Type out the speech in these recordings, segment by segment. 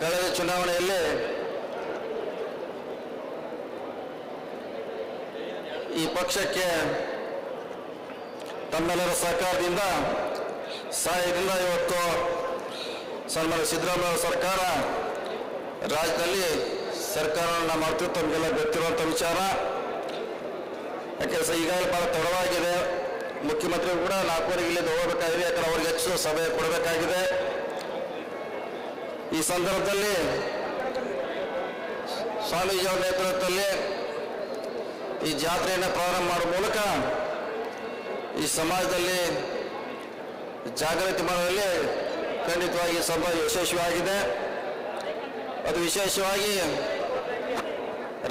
ಕಳೆದ ಚುನಾವಣೆಯಲ್ಲಿ ಈ ಪಕ್ಷಕ್ಕೆ ತಮ್ಮೆಲ್ಲರ ಸಹಕಾರದಿಂದ ಸಹಾಯದಿಂದ ಇವತ್ತು ಸನ್ಮಾನ ಸಿದ್ದರಾಮಯ್ಯ ಸರ್ಕಾರ ರಾಜ್ಯದಲ್ಲಿ ಸರ್ಕಾರವನ್ನು ಮಾಡ್ತಿದ್ದು ತಮಗೆಲ್ಲ ಗೊತ್ತಿರುವಂಥ ವಿಚಾರ. ಯಾಕೆಂದ್ರೆ ಈಗಾಗಲೇ ಭಾಳ ತಡವಾಗಿದೆ. ಮುಖ್ಯಮಂತ್ರಿಗಳು ಕೂಡ ನಾಲ್ಕೂವರೆಗೆ ಇಲ್ಲಿಂದ ಹೋಗಬೇಕಾಗಿದೆ. ಯಾಕಂದ್ರೆ ಅವ್ರಿಗೆ ಹೆಚ್ಚು ಸಭೆ ಕೊಡಬೇಕಾಗಿದೆ. ಈ ಸಂದರ್ಭದಲ್ಲಿ ಸ್ವಾಮೀಜಿ ಅವರ ನೇತೃತ್ವದಲ್ಲಿ ಈ ಜಾತ್ರೆಯನ್ನು ಪ್ರಾರಂಭ ಮಾಡುವ ಮೂಲಕ ಈ ಸಮಾಜದಲ್ಲಿ ಜಾಗೃತಿ ಮಾಡುವಲ್ಲಿ ಖಂಡಿತವಾಗಿ ಸಭೆ ಯಶಸ್ವಿಯಾಗಿದೆ. ಅದು ವಿಶೇಷವಾಗಿ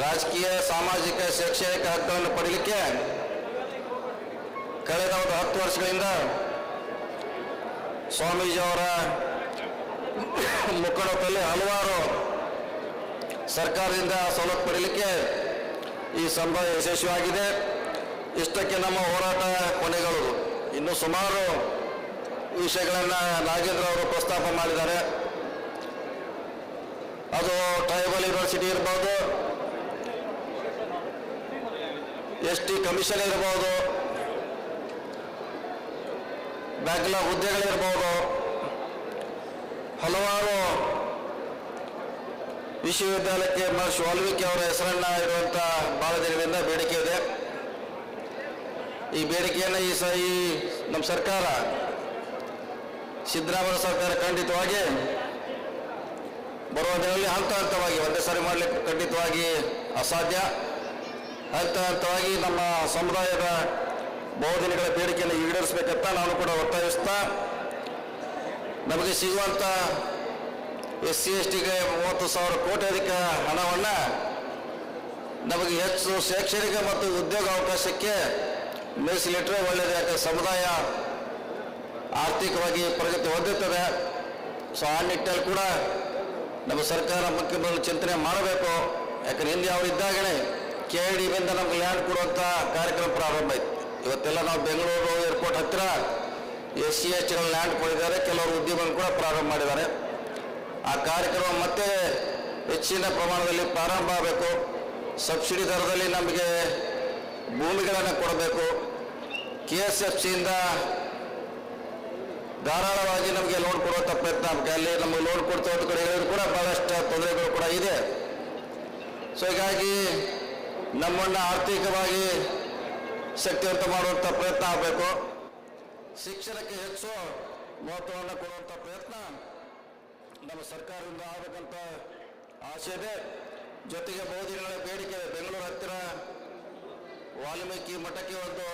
ರಾಜಕೀಯ, ಸಾಮಾಜಿಕ, ಶೈಕ್ಷಣಿಕ ಹಕ್ಕುಗಳನ್ನು ಪಡೀಲಿಕ್ಕೆ ಕಳೆದ ಒಂದು ಹತ್ತು ವರ್ಷಗಳಿಂದ ಸ್ವಾಮೀಜಿ ಅವರ ಮುಖಂಡತ್ವದಲ್ಲಿ ಹಲವಾರು ಸರ್ಕಾರದಿಂದ ಸವಲತ್ತು ಪಡೀಲಿಕ್ಕೆ ಈ ಸಂಭವ ಯಶಸ್ವಿಯಾಗಿದೆ. ಇಷ್ಟಕ್ಕೆ ನಮ್ಮ ಹೋರಾಟ ಕೊನೆಗಳು ಇನ್ನು ಸುಮಾರು ವಿಷಯಗಳನ್ನು ನಾಗೇಂದ್ರ ಅವರು ಪ್ರಸ್ತಾಪ ಮಾಡಿದ್ದಾರೆ. ಅದು ಟ್ರೈಬಲ್ ಯೂನಿವರ್ಸಿಟಿ ಇರ್ಬೋದು, ಎಸ್ ಟಿ ಕಮಿಷನ್ ಇರ್ಬೋದು ಬ್ಯಾಕ್ಲಾಗ್ ಹುದ್ದೆಗಳಿರ್ಬೋದು ಹಲವಾರು ವಿಶ್ವವಿದ್ಯಾಲಯಕ್ಕೆ ಮಹರ್ಷಿ ವಾಲ್ಮೀಕಿ ಅವರ ಹೆಸರನ್ನ ಇರುವಂಥ ಬಹಳ ದಿನದಿಂದ ಬೇಡಿಕೆ ಇದೆ. ಈ ಬೇಡಿಕೆಯನ್ನು ಈ ಸ, ಈ ನಮ್ಮ ಸರ್ಕಾರ, ಸಿದ್ದರಾಮಯ್ಯ ಸರ್ಕಾರ ಖಂಡಿತವಾಗಿ ಬರುವ ದಿನದಲ್ಲಿ ಹಂತ ಹಂತವಾಗಿ ಒಂದೇ ಸಾರಿ ಮಾಡಲಿಕ್ಕೆ ಖಂಡಿತವಾಗಿ ಅಸಾಧ್ಯ. ಹಂತ ಹಂತವಾಗಿ ನಮ್ಮ ಸಮುದಾಯದ ಬಹುದಿನಗಳ ಬೇಡಿಕೆಯನ್ನು ಈಡೇರಿಸಬೇಕಂತ ನಾನು ಕೂಡ ಒತ್ತಾಯಿಸ್ತಾ ನಮಗೆ ಸಿಗುವಂಥ ಎಸ್ ಸಿ ಎಸ್ ಟಿಗೆ ಮೂವತ್ತು ಸಾವಿರ ಕೋಟಿ ಅಧಿಕ ಹಣವನ್ನು ನಮಗೆ ಹೆಚ್ಚು ಶೈಕ್ಷಣಿಕ ಮತ್ತು ಉದ್ಯೋಗ ಅವಕಾಶಕ್ಕೆ ಮೀಸಲಿಟ್ಟರೆ ಒಳ್ಳೆಯದು. ಯಾಕೆ ಸಮುದಾಯ ಆರ್ಥಿಕವಾಗಿ ಪ್ರಗತಿ ಹೊಂದುತ್ತದೆ. ಸೊ ಆ ನಿಟ್ಟಲ್ಲಿ ಕೂಡ ನಮ್ಮ ಸರ್ಕಾರ ಮುಖ್ಯಮಂತ್ರಿ ಚಿಂತನೆ ಮಾಡಬೇಕು. ಯಾಕಂದ್ರೆ ಹಿಂದೆ ಅವರು ಇದ್ದಾಗಲೇ ಕೆ ಡಿ ಬಿಂದ ನಮ್ಗೆ ಲ್ಯಾಂಡ್ ಕೊಡುವಂಥ ಕಾರ್ಯಕ್ರಮ ಪ್ರಾರಂಭ ಆಯ್ತು. ಇವತ್ತೆಲ್ಲ ನಾವು ಬೆಂಗಳೂರು ಏರ್ಪೋರ್ಟ್ ಹತ್ತಿರ ಎಸ್ ಸಿ ಎಚ್ ಲ್ಯಾಂಡ್ ಕೊಡಿದ್ದಾರೆ ಕೆಲವರು ಉದ್ಯಮವನ್ನು ಕೂಡ ಪ್ರಾರಂಭ ಮಾಡಿದ್ದಾರೆ. ಆ ಕಾರ್ಯಕ್ರಮ ಮತ್ತೆ ಹೆಚ್ಚಿನ ಪ್ರಮಾಣದಲ್ಲಿ ಪ್ರಾರಂಭ ಆಗಬೇಕು. ಸಬ್ಸಿಡಿ ದರದಲ್ಲಿ ನಮಗೆ ಭೂಮಿಗಳನ್ನು ಕೊಡಬೇಕು. ಕೆ ಎಸ್ ಎಫ್ ಸಿಯಿಂದ ಧಾರಾಳವಾಗಿ ನಮಗೆ ಲೋನ್ ಕೊಡುವಂಥ ಪ್ರಯತ್ನ ಆಗಬೇಕು. ಅಲ್ಲಿ ನಮಗೆ ಲೋನ್ ಕೊಡ್ತಾ ಕಡೆ ಹೇಳಿದ್ರು ಕೂಡ ಭಾಳಷ್ಟು ತೊಂದರೆಗಳು ಕೂಡ ಇದೆ. ಸೊ ಹೀಗಾಗಿ ನಮ್ಮನ್ನು ಆರ್ಥಿಕವಾಗಿ ಶಕ್ತಿವಂತ ಮಾಡುವಂಥ ಪ್ರಯತ್ನ ಆಗಬೇಕು. ಶಿಕ್ಷಣಕ್ಕೆ ಹೆಚ್ಚು ಮಹತ್ವವನ್ನು ಕೊಡುವಂಥ ಪ್ರಯತ್ನ ನಮ್ಮ ಸರ್ಕಾರದಿಂದ ಆಗಬೇಕಂತ ಆಸೆ ಇದೆ. ಜೊತೆಗೆ ಬಹುದಿನಗಳ ಬೇಡಿಕೆ. ಬೆಂಗಳೂರು ಹತ್ತಿರ ವಾಲ್ಮೀಕಿ ಮಠಕ್ಕೆ ಒಂದು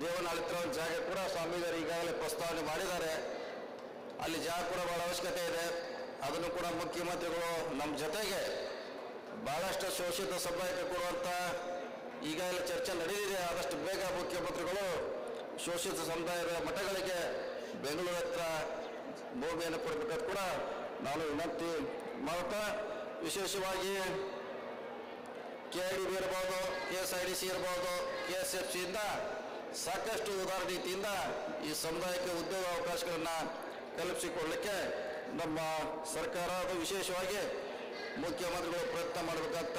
ದೇವನ ಹತ್ತಿರ ಜಾಗ ಕೂಡ ಸ್ವಾಮೀಜಿಯವರು ಈಗಾಗಲೇ ಪ್ರಸ್ತಾವನೆ ಮಾಡಿದ್ದಾರೆ. ಅಲ್ಲಿ ಜಾಗ ಕೂಡ ಬಹಳ ಅವಶ್ಯಕತೆ ಇದೆ. ಅದನ್ನು ಕೂಡ ಮುಖ್ಯಮಂತ್ರಿಗಳು ನಮ್ಮ ಜೊತೆಗೆ ಬಹಳಷ್ಟು ಶೋಷಿತ ಸಮುದಾಯಕ್ಕೆ ಕೊಡುವಂಥ ಈಗಾಗಲೇ ಚರ್ಚೆ ನಡೆದಿದೆ. ಆದಷ್ಟು ಬೇಗ ಮುಖ್ಯಮಂತ್ರಿಗಳು ಶೋಷಿತ ಸಮುದಾಯದ ಮಠಗಳಿಗೆ ಬೆಂಗಳೂರು ಹತ್ರ ಭೂಮಿಯನ್ನು ಕೊಡಬೇಕಂತ ಕೂಡ ನಾನು ವಿನಂತಿ ಮಾಡ್ತಾ, ವಿಶೇಷವಾಗಿ ಕೆ ಐ ಡಿ ಬಿ ಇರ್ಬೋದು K S I D C ಇರ್ಬೋದು ಕೆ ಎಸ್ ಎಫ್ ಸಿಯಿಂದ ಸಾಕಷ್ಟು ಉದಾರ ರೀತಿಯಿಂದ ಈ ಸಮುದಾಯಕ್ಕೆ ಉದ್ಯೋಗ ಅವಕಾಶಗಳನ್ನು ಕಲ್ಪಿಸಿಕೊಳ್ಳಲಿಕ್ಕೆ ನಮ್ಮ ಸರ್ಕಾರ ಅದು ವಿಶೇಷವಾಗಿ ಮುಖ್ಯಮಂತ್ರಿಗಳು ಪ್ರಯತ್ನ ಮಾಡಬೇಕಂತ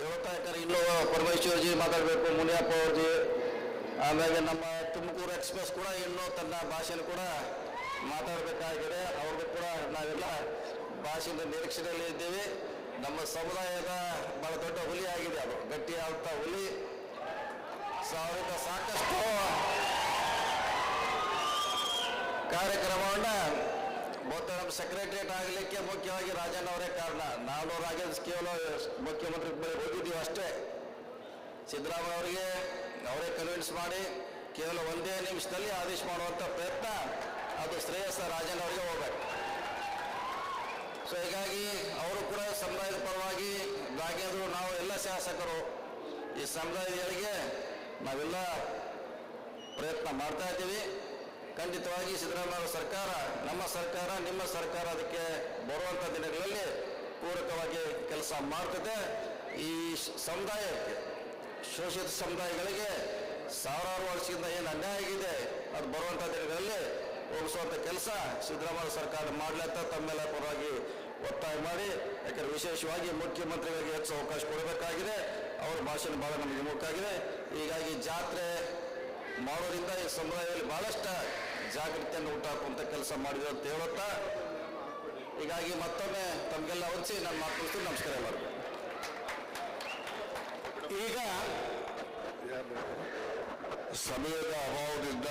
ಹೇಳ್ತಾ ಇದ್ದಾರೆ. ಇನ್ನೂ ಪರಮೇಶ್ವರ್ಜಿ ಮಾತಾಡಬೇಕು, ಮುನಿಯಪ್ಪ ಅವ್ರಜಿ, ಆಮೇಲೆ ನಮ್ಮ ತುಮಕೂರು ಎಕ್ಸ್ಪ್ರೆಸ್ ಕೂಡ ಇನ್ನೂ ತನ್ನ ಭಾಷೆಯಲ್ಲಿ ಕೂಡ ಮಾತಾಡಬೇಕಾಗಿದೆ. ಅವ್ರಿಗೂ ಕೂಡ ನಾವೆಲ್ಲ ಭಾಷೆಯಿಂದ ನಿರೀಕ್ಷೆಯಲ್ಲಿ ಇದ್ದೀವಿ. ನಮ್ಮ ಸಮುದಾಯದ ಬಹಳ ದೊಡ್ಡ ಹುಲಿ ಆಗಿದೆ ಅದು. ಗಟ್ಟಿಯಾದಂಥ ಹುಲಿ. ಸಾವಿರದ ಸಾಕಷ್ಟು ಕಾರ್ಯಕ್ರಮವನ್ನು ಬಹುತೇಕ ನಮ್ಮ ಸೆಕ್ರೆಟರಿಯೇಟ್ ಆಗಲಿಕ್ಕೆ ಮುಖ್ಯವಾಗಿ ರಾಜಣ್ಣ ಅವರೇ ಕಾರಣ. ನಾನು ರಾಜೇಂದ್ರ ಕೇವಲ ಮುಖ್ಯಮಂತ್ರಿ ಹೋಗಿದ್ದೀವಿ ಅಷ್ಟೇ. ಸಿದ್ದರಾಮಯ್ಯ ಅವರಿಗೆ ಅವರೇ ಕನ್ವಿನ್ಸ್ ಮಾಡಿ ಕೇವಲ ಒಂದೇ ನಿಮಿಷದಲ್ಲಿ ಆದೇಶ ಮಾಡುವಂಥ ಪ್ರಯತ್ನ ಅದು ಶ್ರೇಯಸ್ಸ ರಾಜಣ್ಣ ಅವರಿಗೆ ಹೋಗ್ಬೇಕು. ಸೊ ಹೀಗಾಗಿ ಅವರು ಕೂಡ ಸಮುದಾಯದ ಪರವಾಗಿ ಬಾಗಿದ್ರು ನಾವು ಎಲ್ಲ ಶಾಸಕರು ಈ ಸಮುದಾಯಗಳಿಗೆ ನಾವೆಲ್ಲ ಪ್ರಯತ್ನ ಮಾಡ್ತಾ ಇದ್ದೀವಿ. ಖಂಡಿತವಾಗಿ ಸಿದ್ದರಾಮಯ್ಯ ಸರ್ಕಾರ, ನಮ್ಮ ಸರ್ಕಾರ, ನಿಮ್ಮ ಸರ್ಕಾರ ಅದಕ್ಕೆ ಬರುವಂಥ ದಿನಗಳಲ್ಲಿ ಪೂರಕವಾಗಿ ಕೆಲಸ ಮಾಡ್ತದೆ. ಈ ಸಮುದಾಯಕ್ಕೆ, ಶೋಷಿತ ಸಮುದಾಯಗಳಿಗೆ ಸಾವಿರಾರು ವರ್ಷದಿಂದ ಏನು ಅನ್ಯಾಯ ಆಗಿದೆ, ಅದು ಬರುವಂಥ ದಿನಗಳಲ್ಲಿ ಹೋಗಿಸುವಂಥ ಕೆಲಸ ಸಿದ್ದರಾಮಯ್ಯ ಸರ್ಕಾರ ಮಾಡಲಿ ಅಂತ ತಮ್ಮೆಲ್ಲ ಪರವಾಗಿ ಒತ್ತಾಯ ಮಾಡಿ, ಯಾಕಂದ್ರೆ ವಿಶೇಷವಾಗಿ ಮುಖ್ಯಮಂತ್ರಿಗಳಿಗೆ ಹೆಚ್ಚು ಅವಕಾಶ ಕೊಡಬೇಕಾಗಿದೆ. ಅವರ ಭಾಷಣ ಬಹಳ ನಮಗೆ ಮುಖ್ಯವಾಗಿದೆ ಹೀಗಾಗಿ ಜಾತ್ರೆ ಮಾಡೋದ್ರಿಂದ ಈ ಸಮುದಾಯದಲ್ಲಿ ಬಹಳಷ್ಟು ಜಾಗೃತಿಯನ್ನು ಉಂಟಾಕುವಂಥ ಕೆಲಸ ಮಾಡಿದ್ರು ಅಂತ ಹೇಳುತ್ತಾ, ಹೀಗಾಗಿ ಮತ್ತೊಮ್ಮೆ ತಮಗೆಲ್ಲ ಹೊಂಚಿ ನನ್ನ ಮಾತು ನಮಸ್ಕಾರ ಮಾಡ್ತೀನಿ. ಈಗ ಸಮಯದ ಅಭಾವದಿಂದ